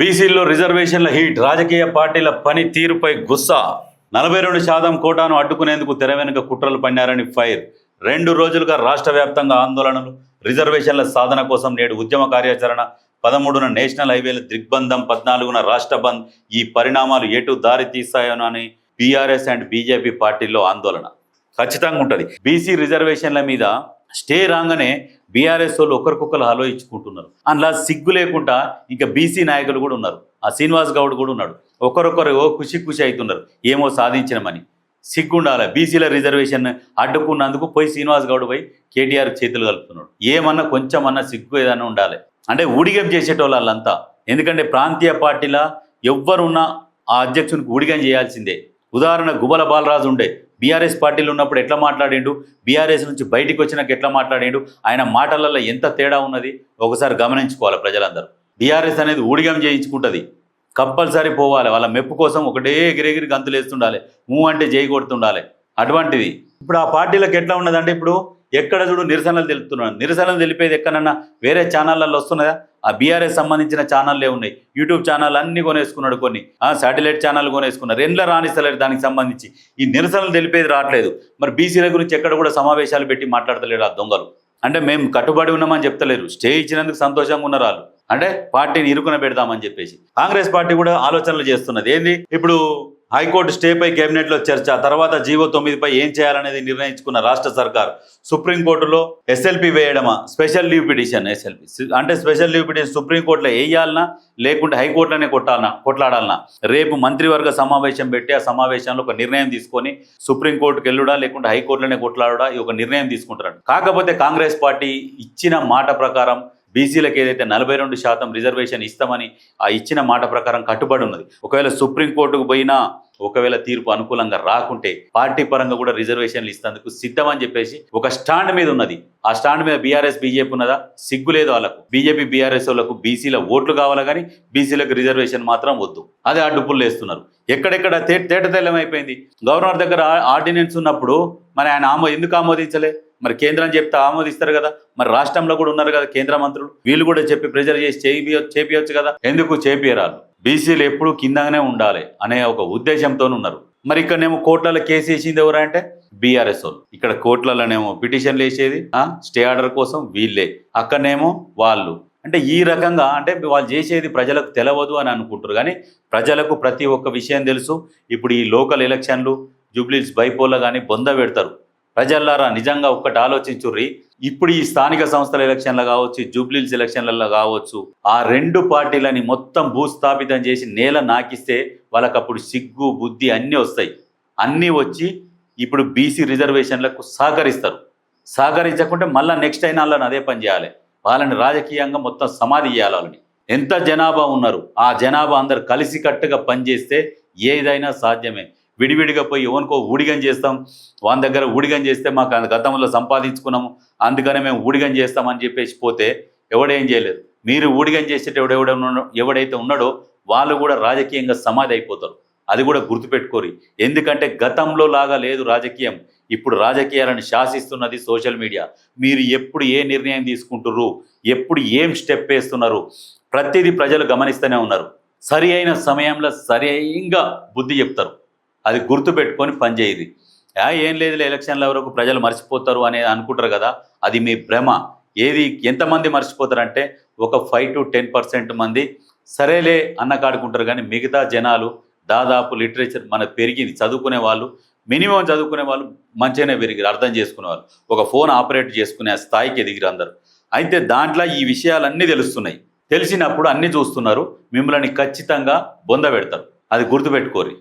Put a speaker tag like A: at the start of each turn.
A: బీసీల్లో రిజర్వేషన్ల హీట్ రాజకీయ పార్టీల పని తీరుపై గుస్సా. నలభై రెండు శాతం కోటాను అడ్డుకునేందుకు తెర వెనుక కుట్రలు పన్నారని ఫైర్. రెండు రోజులుగా రాష్ట్ర వ్యాప్తంగా ఆందోళనలు రిజర్వేషన్ల సాధన కోసం నేడు ఉద్యమ కార్యాచరణ పదమూడున నేషనల్ హైవేల దిగ్బంధం పద్నాలుగున రాష్ట్ర బంద్. ఈ పరిణామాలు ఎటు దారి తీస్తాయోనని బీఆర్ఎస్ అండ్ బీజేపీ పార్టీల్లో ఆందోళన. ఖచ్చితంగా ఉంటుంది. బీసీ రిజర్వేషన్ల మీద స్టే రాగానే బీఆర్ఎస్ వాళ్ళు ఒకరికొకరు హలో ఇచ్చుకుంటున్నారు అందులో సిగ్గు లేకుండా ఇంకా బీసీ నాయకులు కూడా ఉన్నారు. ఆ శ్రీనివాస్ గౌడ్ కూడా ఉన్నాడు. ఒకరొకరు ఖుషి ఖుషి అవుతున్నారు. ఏమో సాధించినమని. సిగ్గుండాలి. బీసీల రిజర్వేషన్ అడ్డుకున్నందుకు పోయి శ్రీనివాస్ గౌడ్ పోయి కేటీఆర్ చేతులు కలుపుతున్నాడు. ఏమన్నా కొంచెం అన్నా సిగ్గు ఏదైనా ఉండాలి. అంటే ఊడిగం చేసేటోళ్ళు వాళ్ళంతా ఎందుకంటే ప్రాంతీయ పార్టీల ఎవ్వరున్నా ఆ అధ్యక్షునికి ఊడిగం చేయాల్సిందే. ఉదాహరణ గుబల బాలరాజు ఉండే. బీఆర్ఎస్ పార్టీలు ఉన్నప్పుడు ఎట్లా మాట్లాడిండు? బీఆర్ఎస్ నుంచి బయటికి వచ్చినాక ఎట్లా మాట్లాడిండు? ఆయన మాటలలో ఎంత తేడా ఉన్నది? ఒకసారి గమనించుకోవాలి ప్రజలందరూ. బీఆర్ఎస్ అనేది ఊడిగం చేయించుకుంటుంది. కంపల్సరీ పోవాలి. వాళ్ళ మెప్పు కోసం ఒకటే ఎగిరెగిరి గంతులు వేస్తుండాలి. మూ అంటే చేయి కొడుతుండాలి. అటువంటిది. ఇప్పుడు ఆ పార్టీలకు ఎట్లా ఉన్నదంటే ఇప్పుడు ఎక్కడ చూడు నిరసనలు తెలుపుతున్నాడు నిరసనలు తెలిపేది ఎక్కడన్నా వేరే ఛానళ్ళల్లో వస్తున్నదా? ఆ బీఆర్ఎస్ సంబంధించిన ఛానళ్ళే ఉన్నాయి. యూట్యూబ్ ఛానల్ అన్ని కొనేసుకున్నాడు కొన్ని. ఆ శాటిలైట్ ఛానల్ కొనేసుకున్నారు ఎండ్ల రాణిస్తలేరు దానికి సంబంధించి. ఈ నిరసనలు తెలిపేది రావట్లేదు. మరి బీసీల గురించి ఎక్కడ కూడా సమావేశాలు పెట్టి మాట్లాడతలేడు ఆ దొంగలు. అంటే మేము కట్టుబడి ఉన్నామని చెప్తలేరు. స్టే ఇచ్చినందుకు సంతోషంగా ఉన్నారు వాళ్ళు. అంటే పార్టీని ఇరుకున పెడదామని చెప్పేసి. కాంగ్రెస్ పార్టీ కూడా ఆలోచనలు చేస్తున్నది. ఏంది? ఇప్పుడు హైకోర్టు స్టేపై కేబినెట్లో చర్చ తర్వాత జీవో తొమ్మిదిపై ఏం చేయాలనేది నిర్ణయించుకున్న రాష్ట్ర సర్కార్ సుప్రీంకోర్టులో SLP వేయడమా? Special leave petition SLP. అంటే స్పెషల్ లీవ్ పిటిషన్ సుప్రీంకోర్టులో వేయాలనా? లేకుంటే హైకోర్టులోనే కొట్టాలనా? కొట్లాడాలనా? రేపు మంత్రివర్గ సమావేశం పెట్టి ఆ సమావేశంలో ఒక నిర్ణయం తీసుకొని సుప్రీంకోర్టుకు వెళ్ళుడా? లేకుంటే హైకోర్టులోనే కొట్లాడుడా? ఈ ఒక నిర్ణయం తీసుకుంటారు కాకపోతే కాంగ్రెస్ పార్టీ ఇచ్చిన మాట ప్రకారం బీసీలకు ఏదైతే నలభై రెండు శాతం రిజర్వేషన్ ఇస్తామని ఆ ఇచ్చిన మాట ప్రకారం కట్టుబడి ఉన్నది. ఒకవేళ సుప్రీంకోర్టుకు పోయినా ఒకవేళ తీర్పు అనుకూలంగా రాకుంటే పార్టీ పరంగా కూడా రిజర్వేషన్లు ఇస్తుందుకు సిద్ధం అని చెప్పేసి ఒక స్టాండ్ మీద ఉన్నది. ఆ స్టాండ్ మీద బీఆర్ఎస్ బీజేపీ ఉన్నదా? సిగ్గు లేదు వాళ్ళకు. బీజేపీ బీఆర్ఎస్ వాళ్ళకు బీసీల ఓట్లు కావాలా కానీ బీసీలకు రిజర్వేషన్ మాత్రం వద్దు. అదే అడ్డుపులు వేస్తున్నారు ఎక్కడెక్కడ తేట తేట తెల్లం అయిపోయింది. గవర్నర్ దగ్గర ఆర్డినెన్స్ ఉన్నప్పుడు మరి ఆయన ఆమో ఎందుకు ఆమోదించలే? మరి కేంద్రం చెప్తే ఆమోదిస్తారు కదా. మరి రాష్ట్రంలో కూడా ఉన్నారు కదా కేంద్ర మంత్రులు. వీళ్ళు కూడా చెప్పి ప్రెజర్ చేసి చేపియొచ్చు కదా. ఎందుకు చేపియరాలు బీసీలు ఎప్పుడు కిందనే ఉండాలి అనే ఒక ఉద్దేశంతో ఉన్నారు. మరి ఇక్కడనేమో కోర్టులలో కేసు వేసింది ఎవరంటే బీఆర్ఎస్ వాళ్ళు. ఇక్కడ కోట్లలోనేమో పిటిషన్లు వేసేది ఆ స్టే ఆర్డర్ కోసం వీళ్ళే. అక్కడనేమో వాళ్ళు. అంటే ఈ రకంగా అంటే వాళ్ళు చేసేది ప్రజలకు తెలవదు అని అనుకుంటారు. కానీ ప్రజలకు ప్రతి ఒక్క విషయం తెలుసు. ఇప్పుడు ఈ లోకల్ ఎలక్షన్లు జూబ్లీస్ బైపోల్లో కానీ బొంద పెడతారు. ప్రజల్లారా నిజంగా ఒక్కటి ఆలోచించుర్రి. ఇప్పుడు ఈ స్థానిక సంస్థల ఎలక్షన్లు కావచ్చు జూబ్లీల్స్ ఎలక్షన్లలో కావచ్చు ఆ రెండు పార్టీలని మొత్తం భూస్థాపితం చేసి నేల నాకిస్తే వాళ్ళకి అప్పుడు సిగ్గు బుద్ధి అన్నీ వస్తాయి. అన్నీ వచ్చి ఇప్పుడు బీసీ రిజర్వేషన్లకు సహకరిస్తారు. సహకరించకుంటే మళ్ళీ నెక్స్ట్ అయినా వాళ్ళని అదే పని చేయాలి. వాళ్ళని రాజకీయంగా మొత్తం సమాధి చేయాలి వాళ్ళని. ఎంత జనాభా ఉన్నారు ఆ జనాభా అందరు కలిసికట్టుగా పనిచేస్తే ఏదైనా సాధ్యమే. విడివిడిగా పోయి ఎవరికో ఊడిగం చేస్తాం. వాళ్ళ దగ్గర ఊడిగం చేస్తే మాకు గతంలో సంపాదించుకున్నాము. అందుకనే మేము ఊడిగం చేస్తామని చెప్పేసి పోతే ఎవడేం చేయలేదు. మీరు ఊడిగం చేసేట ఎవడెవడ ఎవడైతే ఉన్నాడో వాళ్ళు కూడా రాజకీయంగా సమాధి అయిపోతారు. అది కూడా గుర్తుపెట్టుకోరి. ఎందుకంటే గతంలో లాగా లేదు రాజకీయం. ఇప్పుడు రాజకీయాలను శాసిస్తున్నది సోషల్ మీడియా. మీరు ఎప్పుడు ఏ నిర్ణయం తీసుకుంటుర్రు? ఎప్పుడు ఏం స్టెప్ వేస్తున్నారు? ప్రతిదీ ప్రజలు గమనిస్తూనే ఉన్నారు. సరి అయిన సమయంలో సరిగా బుద్ధి చెప్తారు. అది గుర్తుపెట్టుకొని పనిచేయదు ఏం లేదు ఎలక్షన్ల వరకు ప్రజలు మర్చిపోతారు అనేది అనుకుంటారు కదా అది మీ భ్రమ. ఏది ఎంతమంది మర్చిపోతారంటే ఒక ఫైవ్ టు టెన్ పర్సెంట్ మంది సరేలే అన్న కాడుకుంటారు కానీ మిగతా జనాలు దాదాపు లిటరేచర్ మన పెరిగింది. చదువుకునే వాళ్ళు మినిమం చదువుకునే వాళ్ళు మంచిగానే పెరిగిరు అర్థం చేసుకునే వాళ్ళు. ఒక ఫోన్ ఆపరేట్ చేసుకునే ఆ స్థాయికి ఎదిగిరు అందరు. అయితే దాంట్లో ఈ విషయాలన్నీ తెలుస్తున్నాయి. తెలిసినప్పుడు అన్నీ చూస్తున్నారు. మిమ్మల్ని ఖచ్చితంగా బొంద పెడతారు. అది గుర్తుపెట్టుకోరి